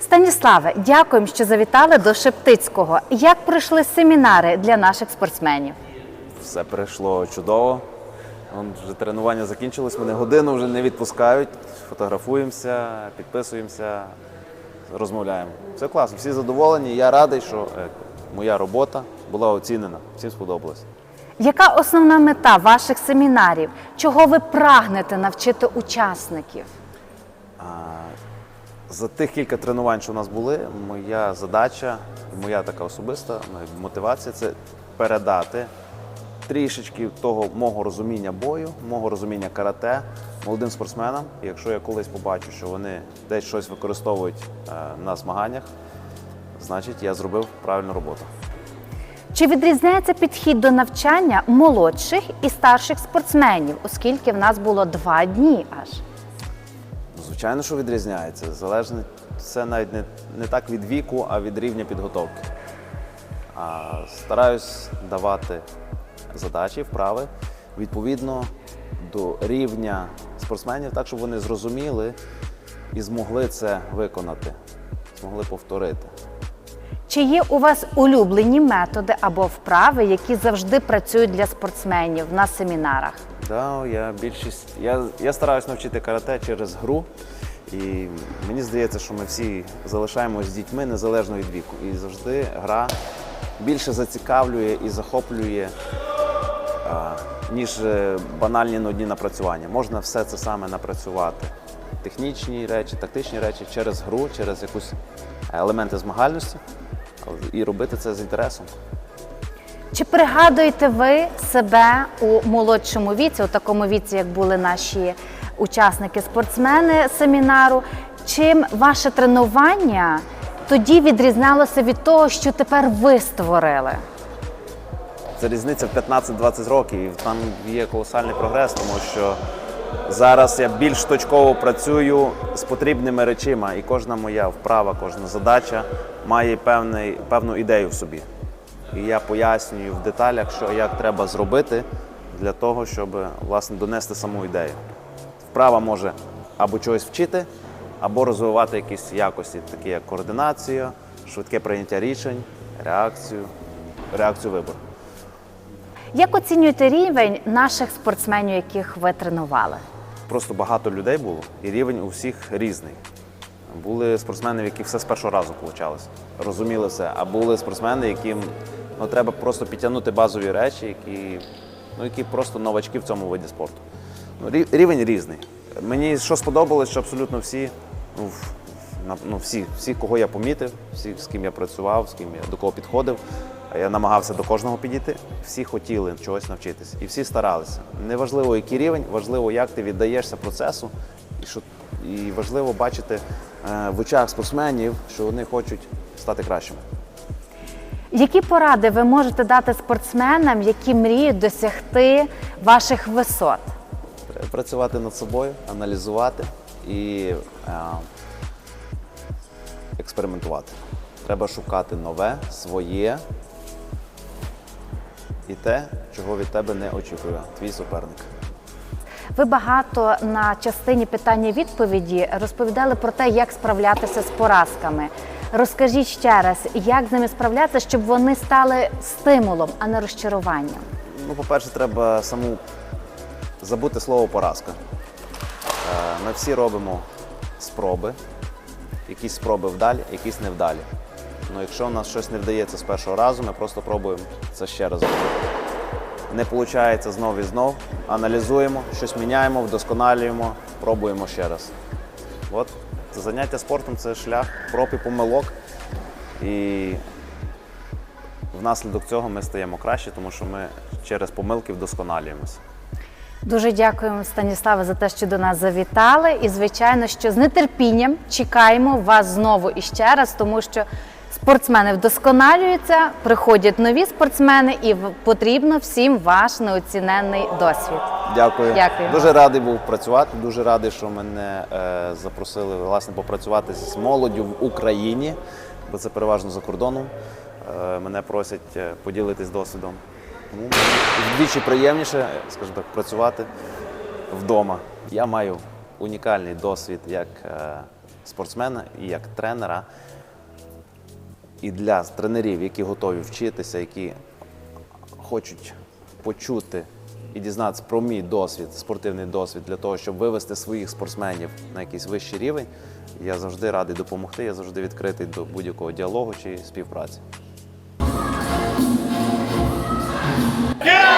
Станіславе, дякуємо, що завітали до Шептицького. Як пройшли семінари для наших спортсменів? Все пройшло чудово. Вон вже тренування закінчилось, мене годину вже не відпускають. Фотографуємося, підписуємося, розмовляємо. Все класно, всі задоволені. Я радий, що е, моя робота була оцінена. Всім сподобалось. Яка основна мета ваших семінарів? Чого ви прагнете навчити учасників? За тих кілька тренувань, що у нас були, моя задача, моя така особиста мотивація це передати трішечки того мого розуміння бою, мого розуміння карате молодим спортсменам. І якщо я колись побачу, що вони десь щось використовують е, на змаганнях, значить я зробив правильну роботу. Чи відрізняється підхід до навчання молодших і старших спортсменів, оскільки в нас було два дні аж? Звичайно, що відрізняється. Залежно це навіть не, не так від віку, а від рівня підготовки. А стараюсь давати задачі, вправи відповідно до рівня спортсменів, так щоб вони зрозуміли і змогли це виконати, змогли повторити. Чи є у вас улюблені методи або вправи, які завжди працюють для спортсменів на семінарах? Да, я більшість. Я, я стараюсь навчити карате через гру. І мені здається, що ми всі залишаємось з дітьми незалежно від віку. І завжди гра більше зацікавлює і захоплює, ніж е, банальні нудні напрацювання. Можна все це саме напрацювати. Технічні речі, тактичні речі через гру, через якусь елементи змагальності і робити це з інтересом. Чи пригадуєте ви себе у молодшому віці, у такому віці, як були наші учасники спортсмени семінару? Чим ваше тренування тоді відрізнялося від того, що тепер ви створили? Це різниця в 15-20 років, і там є колосальний прогрес, тому що зараз я більш точково працюю з потрібними речима, і кожна моя вправа, кожна задача має певний, певну ідею в собі. І я пояснюю в деталях, що як треба зробити для того, щоб власне донести саму ідею. Вправа може або чогось вчити, або розвивати якісь якості, такі як координація, швидке прийняття рішень, реакцію, реакцію вибору. Як оцінюєте рівень наших спортсменів, яких ви тренували? Просто багато людей було, і рівень у всіх різний. Були спортсмени, в яких все з першого разу вийшло, розуміли все. А були спортсмени, яким ну, треба просто підтягнути базові речі, які, ну, які просто новачки в цьому виді спорту. Ну, рівень різний. Мені що сподобалось, що абсолютно всі, ну, ну, всі, всі, кого я помітив, всі, з ким я працював, з ким я до кого підходив, я намагався до кожного підійти. Всі хотіли чогось навчитись і всі старалися. Неважливо, який рівень, важливо, як ти віддаєшся процесу, і що і важливо бачити е, в очах спортсменів, що вони хочуть стати кращими. Які поради ви можете дати спортсменам, які мріють досягти ваших висот? Треба працювати над собою, аналізувати і е, експериментувати. Треба шукати нове, своє і те, чого від тебе не очікує твій суперник. Ви багато на частині питання-відповіді розповідали про те, як справлятися з поразками. Розкажіть ще раз, як з ними справлятися, щоб вони стали стимулом, а не розчаруванням. Ну, по-перше, треба саму забути слово поразка. Е, Ми всі робимо спроби, якісь спроби вдалі, якісь невдалі. Ну, якщо у нас щось не вдається з першого разу, ми просто пробуємо це ще раз. Не виходить знов і знов, аналізуємо, щось міняємо, вдосконалюємо, пробуємо ще раз. От заняття спортом це шлях проб і помилок. І внаслідок цього ми стаємо краще, тому що ми через помилки вдосконалюємося. Дуже дякуємо, Станіславе, за те, що до нас завітали. І, звичайно, що з нетерпінням чекаємо вас знову і ще раз, тому що спортсмени вдосконалюються, приходять нові спортсмени, і потрібно всім ваш неоціненний досвід. Дякую. Дякую. Дуже радий був працювати. Дуже радий, що мене е, запросили власне попрацювати з молоддю в Україні, бо це переважно за кордоном. Е, мене просять е, поділитись досвідом. Тому вдвічі приємніше, скажімо так, працювати вдома. Я маю унікальний досвід як е, спортсмена і як тренера. І для тренерів, які готові вчитися, які хочуть почути і дізнатися про мій досвід, спортивний досвід, для того, щоб вивести своїх спортсменів на якийсь вищий рівень, я завжди радий допомогти, я завжди відкритий до будь-якого діалогу чи співпраці. Yeah!